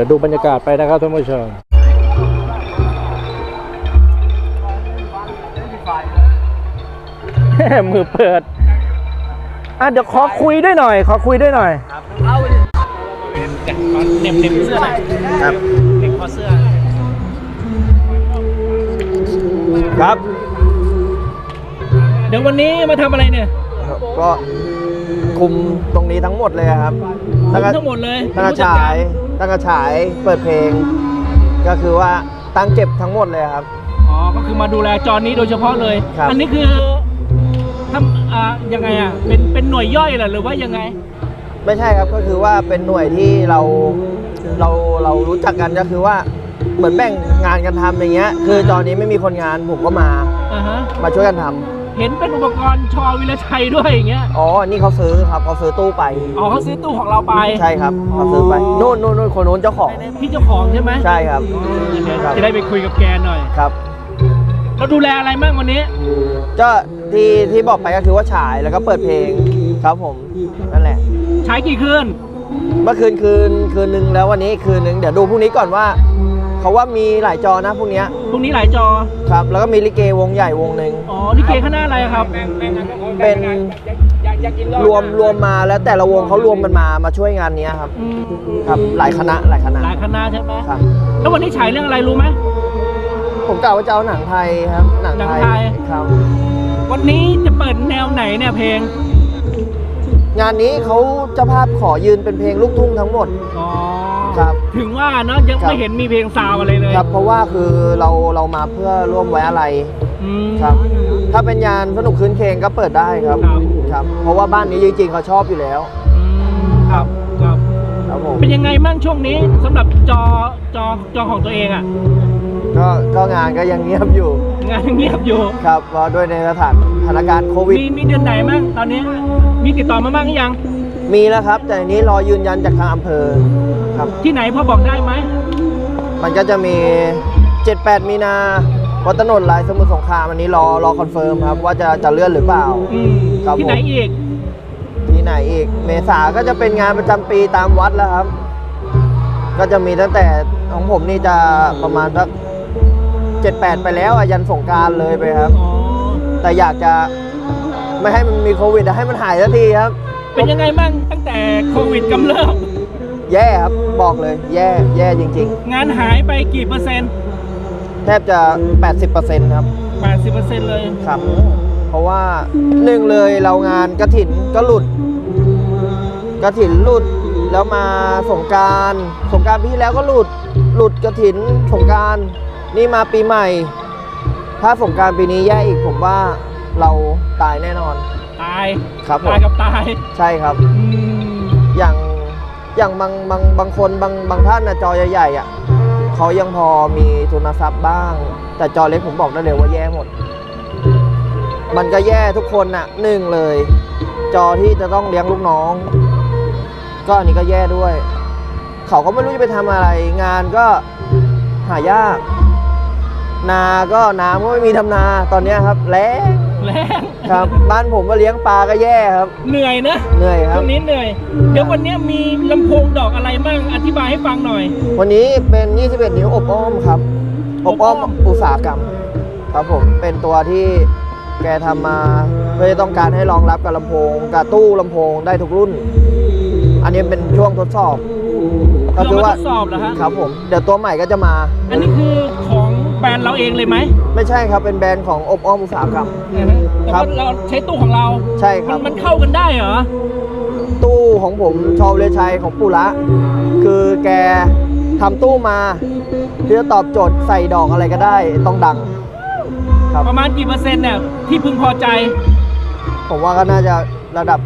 ดี๋ยวดูบรรยากาศไปนะครับท่านผู้ชมมือเปิด อะเดี๋ยวขอคุยด้วยหน่อย ขอคุยด้วยหน่อย เน็บเน็บเสื้อหน่อยครับ เน็บคอเสื้อ ครับ เดี๋ยววันนี้มาทำอะไรเนี่ยก็คุมตรงนี้ทั้งหมดเลยครับคุตั้งมแต่ทั้งหมดเลยตั้งแต่ฉาย ตั้งแต่ฉายเปิดเพลง ก็คือว่าตั้งเก็บทั้งหมดเลยครับ อ๋อ ก็คือมาดูแลจอนี้โดยเฉพาะเลย ครับ อันี้คือทำอ่ายังไงอะ เป็นเป็นหน่วยย่อยเหรอหรือว่ายังไง ไม่ใช่ครับก็คือว่าเป็นหน่วยที่เราเราเรารู้จักกันก็คือว่าเหมือนแบ่งงานกันทำอย่างเงี้ย คือจอนี้ไม่มีคนงานผมก็มาอ่าฮะ มาช่วยกันทำ เห็นเป็นอุปกรณ์ชอวิรชัยด้วยอย่างเงี้ย อ๋อ นี่เขาซื้อครับเขาซื้อตู้ไป อ๋อเขาซื้อตู้ของเราไป ใช่ครับเขาซื้อไปนู่นนู่นนู่นคนนู้นเจ้าของ พี่เจ้าของใช่ไหมใช่ครับ ครับ จะได้ไปคุยกับแกหน่อย ครับ เราดูแลอะไรบ้างวันนี้ ก็ที่ที่บอกไปก็คือว่าฉายแล้วก็เปิดเพลงครับผมนั่นแหละ ใช้กี่คืน เมื่อคืนคืนคืนหนึ่งแล้ววันนี้คืนหนึ่งเดี๋ยวดูพรุ่งนี้ก่อนว่า เขาว่ามีหลายจอนะพรุ่งเนี้ยพรุ่งนี้หลายจอ ครับ แล้วก็มีลิเกวงใหญ่วงหนึ่งอ๋อนี่เกคณะอะไรครับ เป็นรวมรวมมาแล้วแต่ละวงเขารวมกันมามาช่วยงานเนี้ยครับอืมครับหลายคณะหลายคณะหลายคณะใช่ไหมครับ แล้ววันนี้ฉายเรื่องอะไรรู้ไหม ผมกล่าวว่าจะเอาหนังไทยครับหนังไทหนังไทย ยครับ วันนี้จะเปิดแนวไหนเนี่ยเพลง งานนี้เขาเจ้าภาพขอยืนเป็นเพลงลูกทุ่งทั้งหมด อ๋อครับ ถึงว่าเนาะยังครับไม่เห็นมีเพลงซาวอะไรเลยครับ เพราะว่าคือเราเรามาเพื่อร่วมไว้อะไรอืมครับ ถ้าเป็นงานสนุกคืนเพลงก็เปิดได้ครับครับครับ เพราะว่าบ้านนี้จริงๆเขาชอบอยู่แล้ว อืมครับครับ ครับผม เป็นยังไงบ้างช่วงนี้สำหรับจอจอจอของตัวเองอะ ก็ก็งานก็ยังเงียบอยู่ งานเงียบอยู่ครับเพราะด้วยในสถานสถานการณ์โควิด มีมีเดือนไหนบ้างตอนนี้มีติดต่อมาบ้างหรือยัง มีแล้วครับ แต่อันนี้รอยืนยันจากทางอำเภอครับ ที่ไหนพอบอกได้ไหมมันก็จะมี 78 มีนาวัดถนนลายสมุทรสงครามอันนี้รอรอคอนเฟิร์มครับ ว่าจะจะเลื่อนหรือเปล่า อืมครับที่ไหนผมอีก ที่ไหนอีก เมษาก็จะเป็นงานประจำปีตามวัดแล้วครับ ก็จะมีตั้งแต่ของผมนี่จะประมาณสัก 78 ไปแล้วอะยันสงกรารเลยไปครับ อ๋อแต่อยากจะไม่ให้มันมีโควิดอะให้มันหายสักทีครับ เป็นยังไงบ้างตั้งแต่โควิดกำเริบแย่ครับบอกเลย แย่แย่จริง งานหายไปกี่เปอร์เซ็นต์ๆ แทบจะ 80%ครับ 80เปอร์เซ็นต์เลยครับ เพราะว่าหนึ่งเลยเรางานกระถินก็หลุดกระถินหลุดแล้วมาสงกรารสงกรารปีที่แล้วก็หลุด หลุดกระถินสงกราร นี่มาปีใหม่ ถ้าสงกรารปีนี้แย่อีกผมว่าเราตายแน่นอน ตายครับผม ตายกับตายใช่ครับ อืมอย่างอย่างบางบางบางคนบางบางท่านนะจอใหญ่ๆอะเขายังพอมีทุนทรัพย์บ้าง แต่จอเล็กผมบอกได้เลยว่าแย่หมด มันก็แย่ทุกคนน่ะหนึ่งเลย จอที่จะต้องเลี้ยงลูกน้อง ก็อันนี้ก็แย่ด้วย เขาก็ไม่รู้จะไปทำอะไรงานก็หายาก นาก็น้ำก็ไม่มีทำนาตอนเนี้ยครับแล้งแรงครับ บ้านผมมาเลี้ยงปลาก็แย่ครับ เหนื่อยนะเหนื่อยครัช่บ วงนี้เหนื่อย เดี๋ยววันนี้มีลำโพงดอกอะไรบ้างอธิบายให้ฟังหน่อย วันนี้เป็น 21 นิ้วอบอ้อมครับ อบอ้อมอบอ้อม อุตสาหกรรม ครับผม เป็นตัวที่แกทำมาเพื่อจะต้องการให้รองรับกับลำโพงกับตู้ลำโพงได้ทุกรุ่น อันนี้เป็นช่วงทดสอบ ก็เราคือมาว่าทดสอบเหรอฮะครับผม เดี๋ยวตัวใหม่ก็จะมา อันนี้คือของ แบรนด์เราเองเลยไหมไม่ใช่ครับเป็นแบรนด์ของอบอ้อมอุตสาหกรรมอ่าฮะแต่ครัว่าบเราใช้ตู้ของเราใช่คมัรันบมันเข้ากันได้เหรอ ตู้ของผมชอเลชัยของปุระคือแกทำตู้มาเพื่อตอบโจทย์ใส่ดอกอะไรก็ได้ต้องดัง ครับ ประมาณกี่เปอร์เซ็นต์เนี่ยที่พึงพอใจ ผมว่าก็น่าจะระดับ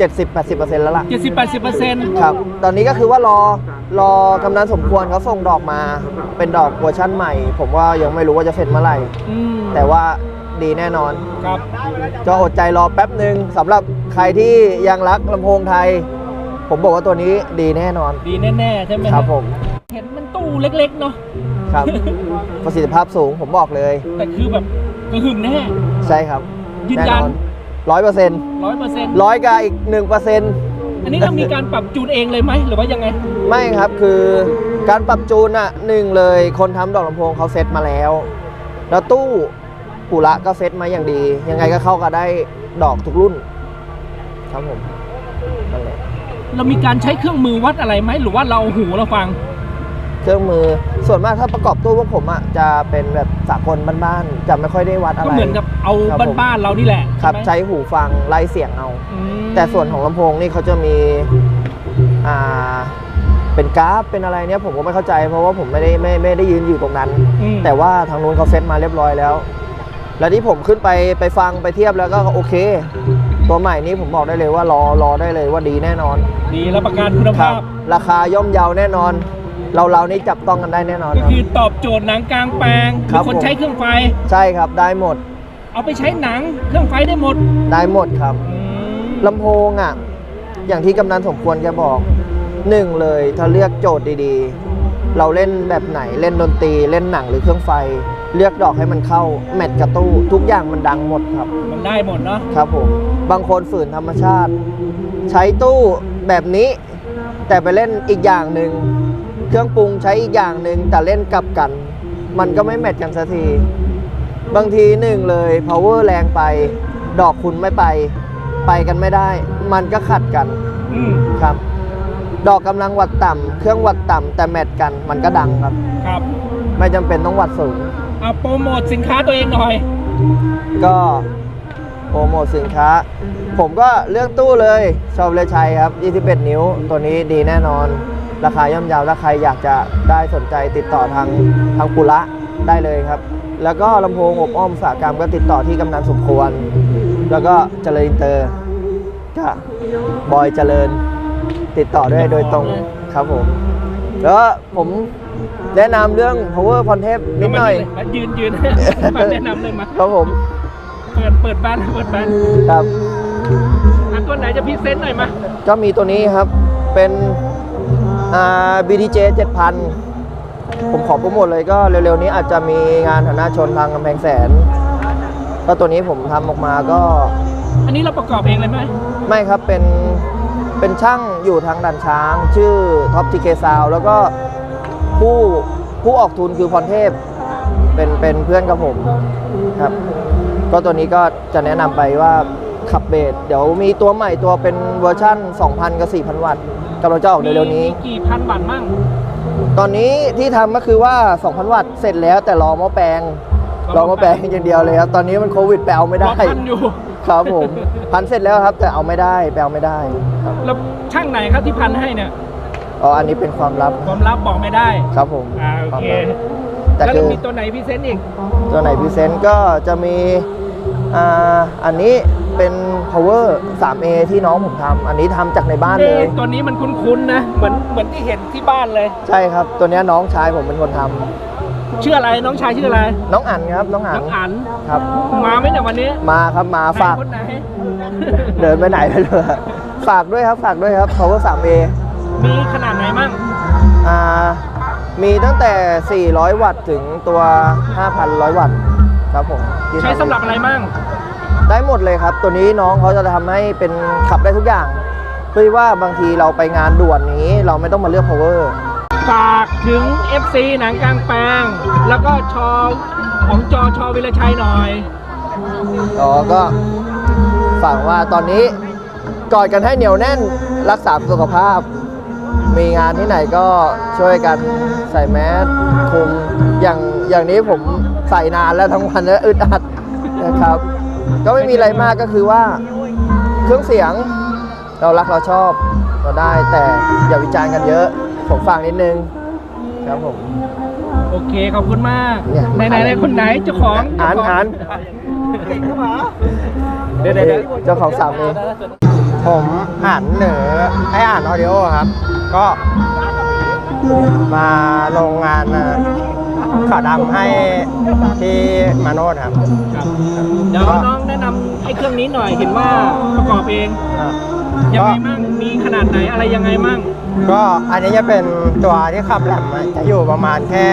70-80%แล้วล่ะ 70-80%เปอร์เซ็นต์ครับ ตอนนี้ก็คือว่ารอ รอกำนันสมควรเขาส่งดอกมา เป็นดอกเวอร์ชั่นใหม่ ผมว่ายังไม่รู้ว่าจะเสร็จเมื่อไหร่ อืมแต่ว่าดีแน่นอน ครับ ก็อดใจรอแป๊บหนึ่งสำหรับใครที่ยังรักลำโพงไทย ผมบอกว่าตัวนี้ดีแน่นอนดีแน่ๆใช่ไหมครับผมเห็นมันตู้เล็กๆเนาะครับ ประสิทธิภาพสูงผมบอกเลย แต่คือแบบกระหึ่มแน่ ใช่ครับยืนแน่ยันนอนร้อยเปอร์เซ็นต์ร้อยเปอร์เซ็นต์ร้อยกับอีกหนึ่งเปอร์เซ็นต์ อันนี้เรามีการปรับจูนเองเลยไหมหรือว่ายังไง ไม่ครับคือการปรับจูนอะหนึ่งเลยคนทำดอกลำโพงเขาเซ็ตมาแล้ว แล้วตู้ปุระก็เซ็ตมาอย่างดี ยังไงก็เข้ากันได้ดอกทุกรุ่น ครับผมนั่นแหละ เรามีการใช้เครื่องมือวัดอะไรไหมหรือว่าเราหูเราฟังเค รื่องมือ ส่วนมากถ้าประกอบตู้พวกผมอะจะเป็นแบบสากลบ้านๆจะไม่ค่อยได้วัดอะไร ก็เหมือนกับเอาครับผม บ้านๆเรานี่แหละครับใช่ไหมใช้หูฟังไล่เสียงเอา อืมแต่ส่วนของลำโพงนี่เขาจะมีอ่าเป็นกราฟเป็นอะไรเนี่ยผมก็ไม่เข้าใจ เพราะว่าผมไม่ได้ไม่ไม่ได้ยืนอยู่ตรงนั้น อืมแต่ว่าทางนู้นเขาเซ็ตมาเรียบร้อยแล้ว แล้วที่ผมขึ้นไปไปฟังไปเทียบแล้วก็โอเค ตัวใหม่นี้ผมบอกได้เลยว่ารอรอได้เลยว่าดีแน่นอนดีรับประกันคุณครัภาบพ ราคาย่อมเยาแน่นอน เราเรานี่จับต้องกันได้แน่นอนก็ครับ คือตอบโจทย์หนังกลางแปลงหครัรือบคนผม ใช้เครื่องไฟ ใช่ครับได้หมดเอาไปใช้หนังเครื่องไฟได้หมดได้หมดครับอืมลำโพงอะ อย่างที่กำนันสมควรแกบอกหนึ่งเลยถ้าเลือกโจทย์ดีๆ เราเล่นแบบไหนเล่นดนตรีเล่นหนังหรือเครื่องไฟ เลือกดอกให้มันเข้า แมทกับตู้ ทุกอย่างมันดังหมดครับ มันได้หมดเนาะครับผม บางคนฝืนธรรมชาติ ใช้ตู้แบบนี้ แต่ไปเล่นอีกอย่างหนึ่ง เครื่องปรุงใช้อีกอย่างหนึ่งแต่เล่นกลับกัน มันก็ไม่แมทกันสักที บางทีหนึ่งเลย power แรงไป ดอกคุณไม่ไป ไปกันไม่ได้ มันก็ขัดกันอืมครับ ดอกกำลังวัดต่ำเครื่องวัดต่ำแต่แมทกันมันก็ดังครับ ครับไม่จำเป็นต้องวัดสูงเอาโปรโมทสินค้าตัวเองหน่อย ก็โปรโมทสินค้า ผมก็เลือกตู้เลยชอบเลยชัยครับ 21 นิ้วตัวนี้ดีแน่นอน ราคาย่อมเยาวถ้าใครอยากจะได้สนใจติดต่อทางทางปุระได้เลยครับ แล้วก็ลำโพงอบอ้อมอุตสาหกรรมก็ติดต่อที่กำนันสมควร แล้วก็เจริญอินเตอร์ก็บอยเจริญติดต่อด้วยโดยตรงครับผม แล้วผมแนะนำเรื่อง power พรเทพนิดหน่อยมายืนยืนมาแนะนำเลยมาครับผม เปิดเปิดบ้านเปิดบ้านครับอันตัวไหนจะพรีเซนต์หน่อยมาก็มีตัวนี้ครับเป็น อ่า BTJ 7000 ผมขอโปรโมทเลยก็เร็วๆนี้อาจจะมีงานฐานะชนทางกำแพงแสน ก็ตัวนี้ผมทำออกมาก็อันนี้เราประกอบเองเลยไหมไม่ครับเป็นเป็นช่างอยู่ทางด่านช้าง ชื่อท็อปทีเคซาวแล้วก็ผู้ผู้ออกทุนคือพรเทพ เป็นเป็นเพื่อนกับผมครับ ก็ตัวนี้ก็จะแนะนำไปว่าขับเบสเดี๋ยวมีตัวใหม่ตัวเป็นเวอร์ชั่น 2,000 กับ 4,000 วัตต์ กำลังจะออกเร็วๆนี้ มีกี่พันบาทมั่งตอนนี้ที่ทำก็คือว่า 2,000 วัตต์เสร็จแล้วแต่รอหม้อแปลงรอหม้อแปลงอย่างเดียวเลยครับตอนนี้มันโควิดแปลไม่รได้อพันอยู่ ครับผมพันเสร็จแล้วครับ แต่เอาไม่ได้แปลไม่ได้ครับแล้วช่างไหนครับที่พันให้เนี่ย อ๋ออันนี้เป็นความลับความลับบอกไม่ได้ ครับผมอ่าโอเค วามลับแต่แล้วคือมีตัวไหนพรีเซนต์อีกตัวไหนพรีเซนต์ก็จะมีอ่าอันนี้ เป็น power 3A ที่น้องผมทำอันนี้ทำจากในบ้านเลเอ๊ะยตัวนี้มันคุ้นๆนะเหมือนเหมือนที่เห็นที่บ้านเลย ใช่ครับ ตัวเนี้ยน้องชายผมเป็นคนทำชื่ออะไรน้องชายชื่ออะไรน้องอันครับน้องอัน้นองอันครับ มาไหมเนี่ยวันนี้มาครับมาฝาก ไหนคนไหน เดินไปไหนไปเลยฝากด้วยครับฝากด้วยครับ power 3A มีขนาดไหนมั่งอ่ามีตั้งแต่ 400 วัตต์ถึงตัว 5,100 วัตต์ครับผมที่ใช้ทำสำหรับอะไรมั่ง ได้หมดเลยครับ ตัวนี้น้องเขาจะทำให้เป็นขับได้ทุกอย่างเพื่อว่าบางทีเราไปงานด่วนนี้ เราไม่ต้องมาเลือก power ฝากถึง FC หนังกลางแปลง แล้วก็ชอของจอชอวิรชัยหน่อยอ๋อก็ฝากว่าตอนนี้กอดกันให้เหนียวแน่นรักษาสุขภาพ มีงานที่ไหนก็ช่วยกันใส่แมสคุมอย่างอย่างนี้ผมใส่นานแล้วทั้งวันแล้วอึดอัดนะครับ ก็ไม่มีอะไรมากก็คือว่าเครื่องเสียงเรารักเราชอบเราได้แต่อย่าวิจารณ์กันเยอะ ผมฝากนิดนึงครับผม โอเคขอบคุณมากเนี่ย ไหนไหนไหนคนไหนเจ้าของอ่านเจ้ขงอ่านเดี๋ยวเดี๋ยวเดี๋ยวเจ้าของสามเองผมอ่านเหนือไออ่านออดิโอครับ ก็มาโรงงานนะ ขาวดำให้ที่มาโนดครับ ครับเดี๋ยวน้องแนะนำไอ้เครื่องนี้หน่อยเห็นว่าประกอบเองอะยังไงมั่งมีขนาดไหนอะไรยังไงมั่งก็อันนี้จะเป็นตัวที่ขับแหลมอะจะอยู่ประมาณแค่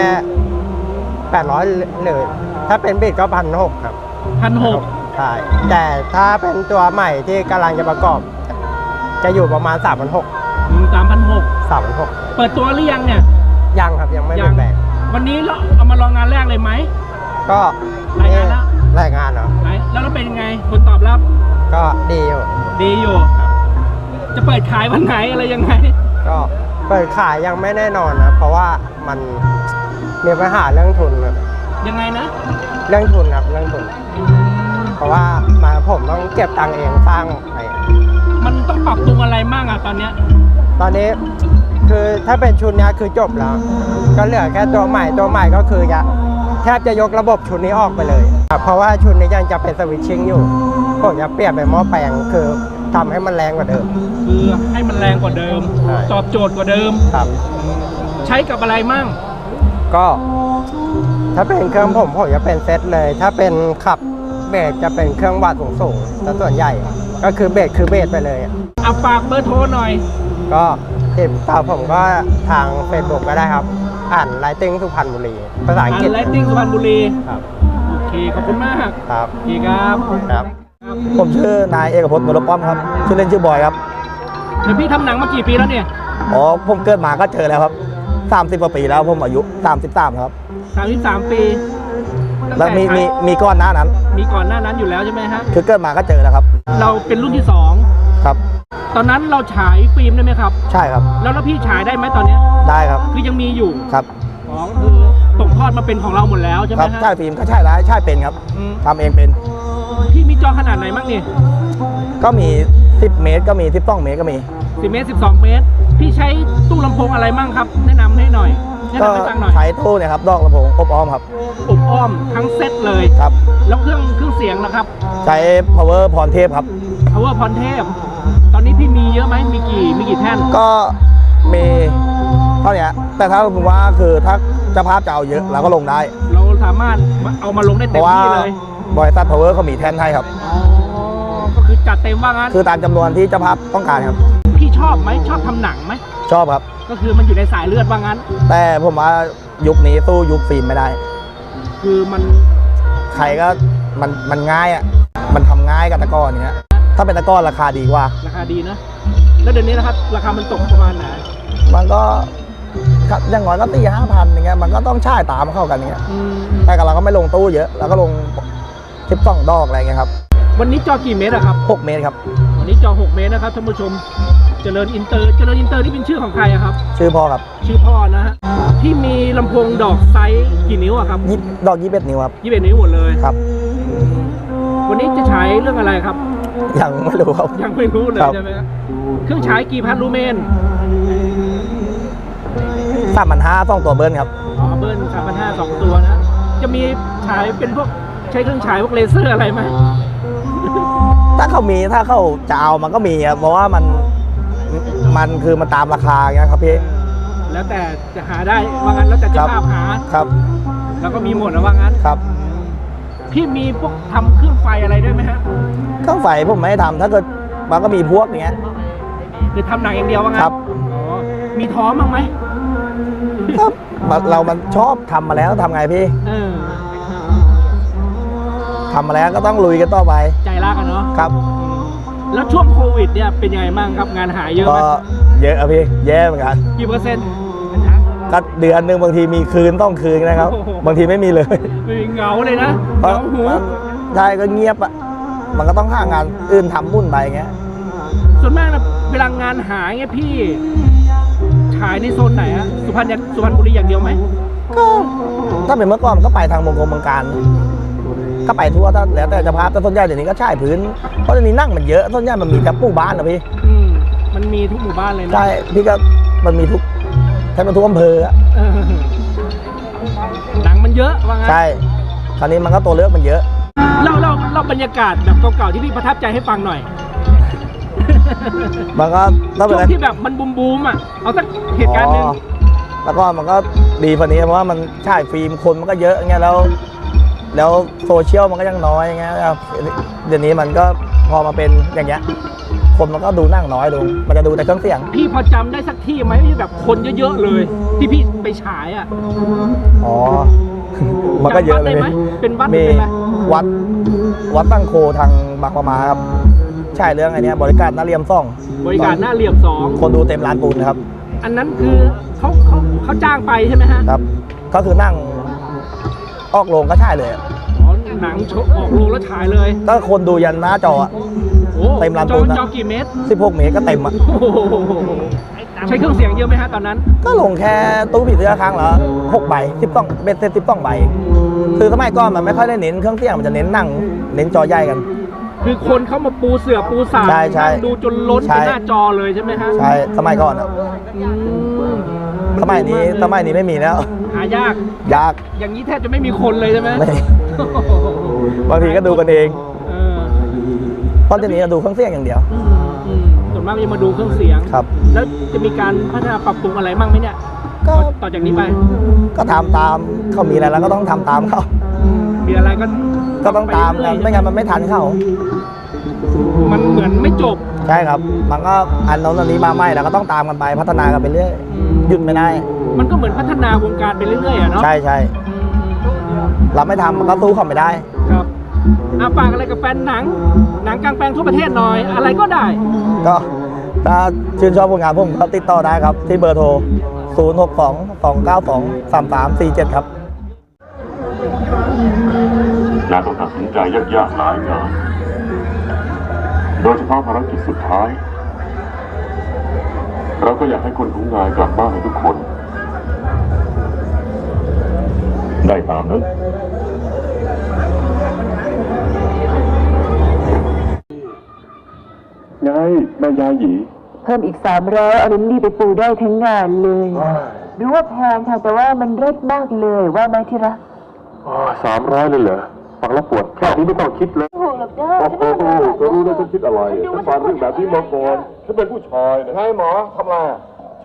800หรือถ้าเป็นบิดก็พันหกครับพันหกใช่แต่ถ้าเป็นตัวใหม่ที่กำลังจะประกอบ จะอยู่ประมาณ3 6 0 0สามพันหก3 6 0เปิดตัวหรือยังเนี่ย0ยังครับยังไม่เป็นแบก วันนี้เราเอามาลองงานแรกเลยไหม ก็รายงานแล้ว รายงานเหรอไหนแล้วเราเป็นยังไงผลตอบรับ ก็ดีอยู่ ดีอยู่ จะเปิดขายวันไหนอะไรยังไง ก็เปิดขายยังไม่แน่นอนนะเพราะว่ามันมีปัญหาเรื่องทุนครับยังไงนะ เรื่องทุนครับเรื่องทุน เพราะว่ามาผมต้องเก็บตังค์เองสร้างไอ้มันต้องปรับปรุงอะไรมากอะตอนเนี้ยตอนนี้ คือถ้าเป็นชุดเนี้ยคือจบแล้ว ก็เหลือแค่ตัวใหม่ตัวใหม่ก็คือจะแทบจะยกระบบชุดนี้ออกไปเลยครับเพราะว่าชุดนี้ยังจะเป็นสวิตชิ่งอยู่ผมจะเปลี่ยนเป็นหม้อแปลงคือทำให้มันแรงกว่าเดิม คือให้มันแรงกว่าเดิมใช่ตอบโจทย์กว่าเดิมครับ ใช้กับอะไรมั่ง ก็ ถ้าเป็นเครื่องผมผมจะเป็นเซตเลย ถ้าเป็นขับเบรกจะเป็นเครื่องวัดสูงสูงๆแต่ส่วนใหญ่ ก็คือเบรกคือเบรกไปเลยอะเอาฝากเบอร์โทรหน่อย ก็ ติดตามผมก็ทาง Facebook ก็ได้ครับ อ่านไลติ้งสุพรรณบุรี ภาษาอังกฤษอันไลติ้งสุพรรณบุรี ครับ โอเค ขอบคุณมากครับโอเคครับครับ ผมชื่อนายเอกพจน์นรป้อมครับชื่อเล่นชื่อบอยครับเดี๋ยวพี่ทำหนังมากี่ปีแล้วเนี่ย อ๋อผมเกิดมาก็เจอแล้วครับ30กว่าปีแล้วผมอายุ 33 ครับ 33 ปีตั้งแล้วมีใช้มีมีก้อนหน้านั้น มีก่อนหน้านั้นอยู่แล้วใช่ไหมฮะ คือเกิดมาก็เจอแล้วครับ เราเป็นรุ่นที่ครับ2 ตอนนั้นเราฉายฟิล์มได้ไหมครับ ใช่ครับ แล้วแล้วพี่ฉายได้ไหมตอนเนี้ยได้ครับคือยังมีอยู่ครับอ๋อคือตกทอดมาเป็นของเราหมดแล้วใช่ไหคมรับฮะใช่ฟิล์มก็ใช่แล้วใช่เป็นครับอืมทำเองเป็น พี่มีจอขนาดไหนบ้างเนี่ยก็มี 10 เมตรก็มี12เมตรก็มี10เมตร12เมตร พี่ใช้ตู้ลำโพงอะไรมั่งครับ แนะนำให้หน่อยแนะก็นำให้ฟังหน่อยใช้ตู้เนี่ยครับดอกลำโพงอบอ้อมครับอบอ้อมทั้งเซตเลย ครับ แล้วเครื่องเครื่องเสียงนะครับ ใช้ power พรเทพครับ power พรเทพ ตอนนี้พี่มีเยอะไหมมีกี่มีกี่แท่นก็มีเท่านี้แต่ถ้าผมว่าคือถ้าเจ้าภาพจะเอาเยอะเราก็ลงได้ เราสามารถเอามาลงได้เพเต็มราะว่าที่เลยบริษัท power เขามีแท่นให้ครับ อ๋อก็คือจัดเต็มว่างั้นคือตามจำนวนที่เจ้าภาพต้องการครับ พี่ชอบไหมชอบทำหนังไหมชอบครับ ก็คือมันอยู่ในสายเลือดว่างั้น แต่ผมว่ายุคนี้สู้ยุคฟิล์มไม่ได้ คือมันใครก็มันมันง่ายอะมันทำง่ายกับตะกร้อนเนี้ย ถ้าเป็นตะกร้อนราคาดีกว่า ราคาดีนะ แล้วเดี๋ยวนี้นะครับ ราคามันตกประมาณไหนมันก็ครับอย่างน้อยก็ตีห้าพันอย่างเงี้ยมันก็ต้องช่ายตามเข้ากันอย่างเงี้ยอืมแต่กับเราก็ไม่ลงตู้เยอะเราก็ลงทิปสองดอกอะไรเงี้ยครับวันนี้จอกี่เมตรอะครับ หกเมตรครับ วันนี้จอ 6 เมตรนะครับท่านผู้ชม เจริญอินเตอร์ เจริญอินเตอร์นี่เป็นชื่อของใครอะครับ ชื่อพ่อครับชื่อพ่อนะฮะที่มีลำโพงดอกไซส์กี่นิ้วอะครับยี่ดอกยี่สิบเอ็ดนิ้วครับ ยี่สิบเอ็ดนิ้วหมดเลย ครับ วันนี้จะฉายเรื่องอะไรครับ ยังไม่รู้ครับ ยังไม่รู้เลยครับ ใช่ไหมครับเครื่องฉายกี่พันลูเมนสามพันห้าสองตัวเบิ้ลครับ อ๋อเบิ้ลสามพันห้าสองตัวนะ จะมีฉายเป็นพวกใช้เครื่องฉายพวกเลเซอร์อะไรไหมถ้าเขามีถ้าเขาจะเอามันก็มีครับเพราะว่ามันมันคือมันตามราคาไงครับพี่ แล้วแต่จะหาได้ว่างั้นแล้วแต่เจะครับ ภาพหา ครับแล้วก็มีหมดนะว่างั้น ครับ พี่มีพวกทำเครื่องไฟอะไรด้วยไหมฮะเครื่องไฟผมไม่ได้ทำถ้าเกิดมันก็มีพวกอย่างเงี้ย คือทำหนังอย่างเดียวว่างั้นครับ อ๋อมีท้อมั้างไหมก็มันเรามันชอบทำมาแล้วทำไงพี่เออ ทำมาแล้วก็ต้องลุยกันต่อไปใจรักอะเนาะครับ แล้วช่วงโควิดเนี่ยเป็นยังไงบ้างครับงานหายเยอะก็ไหมเยอะอะพี่แย่เหมือนกันกี่เปอร์เซ็นต์ ก็เดือนหนึ่งบางทีมีคืนต้องคืนนะครับโอ้โหบางทีไม่มีเลยไม่มีเหงาเลยนะเหเพราะงาหูมันใช่ก็เงียบอะมันก็ต้องหางานอื่นทำมุ่นไปอย่างเงี้ยส่วนมากนะเวลางานหายเงี้ยพี่ฉายในโซนไหนอะสุพรรณเนี่ยสุพรรณบุรีอย่างเดียวไหมก็ถ้าเป็นเมื่อก่อนมันก็ไปทางมงคลเมืองการ ก็ไปทั่วถ้าแล้วแต่เจะพาพแต่ส่วนใหญ่เดี๋ยวนี้ก็ใช่พื้นเพราะเดี๋ยวนี้นั่งมันเยอะส่วนใหญ่มันมีแต่ผู้บ้านนะพี่อืมมันมีทุกหมู่บ้านเลยนะใช่พี่ก็มันมีทุก แทบมันทุกอำเภออะเออหนังมันเยอะว่างั้นใช่ คราวนี้มันก็ตัวเลือกมันเยอะ เล่าเล่าเล่าบรรยากาศแบบเก่าๆที่พี่ประทับใจให้ฟังหน่อยมันก็ถ้าเป็นช่วงที่แบบมันบูมบูมๆอะเอาสักเหตุการณ์หนึ่งอ๋อแล้วก็มันก็ดีกว่านี้เพราะว่ามันใช่ฟิล์มคนมันก็เยอะอย่างเงี้ยแล้ว แล้วโซเชียลมันก็ยังน้อยอย่างเงี้ยครับเดี๋ยวนี้มันก็พอมาเป็นอย่างเงี้ย คนมันก็ดูนั่งน้อยลง มันจะดูแต่เครื่องเสียง พี่พอจำได้สักที่ไหมที่แบบคนเยอะๆเลย ที่พี่ไปฉายอะ อ๋อ มันก็เยอะเลยจำวัดได้ไหมเป็นวัดมีเป็นอะไร วัด วัดตั้งโคทางบางประมาครับฉายเรื่องไอ้เนี้ยบริการหน้าเรียมซ่อง บริการหน้าเหลี่ยมสองคนดูเต็มร้านปูนนะครับ อันนั้นคือเขาเขาเขาจ้างไปใช่ไหมฮะ ครับ ก็คือนั่ง ออกโรงก็ฉายเลยอะอ๋อหนังโชว์ออกโรงแล้วฉายเลย ก็คนดูยันหน้าจออะโอ้ เต็มลานจปูอนนะจอกี่เมตร 16 เมตรก็เต็มอะโอ้โหใช้เครื่องเสียงเยอะไหมฮะตอนนั้น ก็ลงแค่ตู้ผีเสื้อครั้งละ6ใบ12เบ็ดเซ็ต12ใบคือสมัยก่อนมันไม่ค่อยได้เน้นเครื่องเสียงมันจะเน้นหนังเน้นจอใหญ่กัน คือคนเขามาปูเสือปูสาใช่ใช่นั่งดูจนล้นใช่ไปหน้าจอเลยใช่ไหมฮะใช่สมัยก่อนอะอืมสมัยนี้สมัยนี้ไม่มีแล้วหายากยาก อย่างนี้แทบจะไม่มีคนเลยใช่ไหมไม่บางทีก็ดูกันเอง เออเพราะทีนี้ก็ดูเครื่องเสียงอย่างเดียวอืมอืมส่วนมากจะมาดูเครื่องเสียง ครับ แล้วจะมีการพัฒนาปรับปรุงอะไรบ้างไหมเนี่ยก็ต่อจากนี้ไป ก็ทำตามเขามีอะไรแล้วก็ต้องทำตามเขา มีอะไรก็ก็ต้องตามกันปไม่งั้นมันไม่ทันเขามันเหมือนไม่จบใช่ครับ มันก็อันโน้นอันนี้มาใหม่แล้วก็ต้องตามกันไปพัฒนากันไปเรื่อยหยุดไม่ได้ มันก็เหมือนพัฒนาวงการไปเรื่อยๆอะเนาะใช่ใช่อืมเราไม่ทำมันก็สู้เขาไม่ได้ ครับ อาฝากอะไรกับแฟนหนัง หนังกลางแปลงทั่วประเทศหน่อย อะไรก็ได้ ก็ถ้าชื่นชอบผลงานผมก็ติดต่อได้ครับ ที่เบอร์โทร 0 6 2 2 9 2 3 3 4 7 ครับนายต้องตัดสินใจยากๆหลายงานโดยเฉพาะภารกิจสุดท้าย เราก็อยากให้คนของนายกลับบ้านให้ทุกคน ได้ตามนั้น แม่ยาหยีเพิ่มอีกสามร้อยเอาลิลลี่ไปปูได้ทั้งงานเลยรู้ว่าแพงค่ะแต่ว่ามันเลิศมากเลยว่าไหมที่รักสามร้อยเลยเหรอฟังแล้วปวดแค่นี้ไม่ต้องคิดเลย โอ้โหหรอกจ้าโอ้โหเธอรู้แล้วฉันคิดอะไรฉันฟังเรื่องแบบนี้มาก่อนฉันเป็นผู้ชายนะใช่หมอทำไร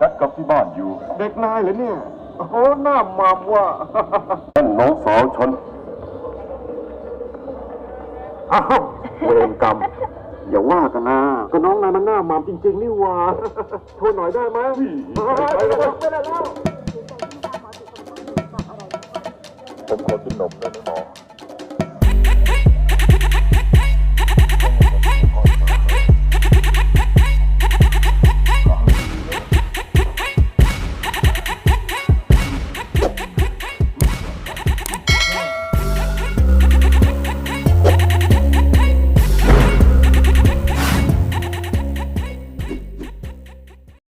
ชัดกับที่บ้านอยู่เด็กนายเหรอเนี่ย โอ้โหหน้ามามว่านั่นน้องสาวฉันอ้าวเวรกรรม อย่าว่ากันนะก็น้องนายมันหน้ามามจริง ๆ นี่หว่าโทษหน่อยได้ไหมไปแล้วผมขอกินนมได้ไหมหมอ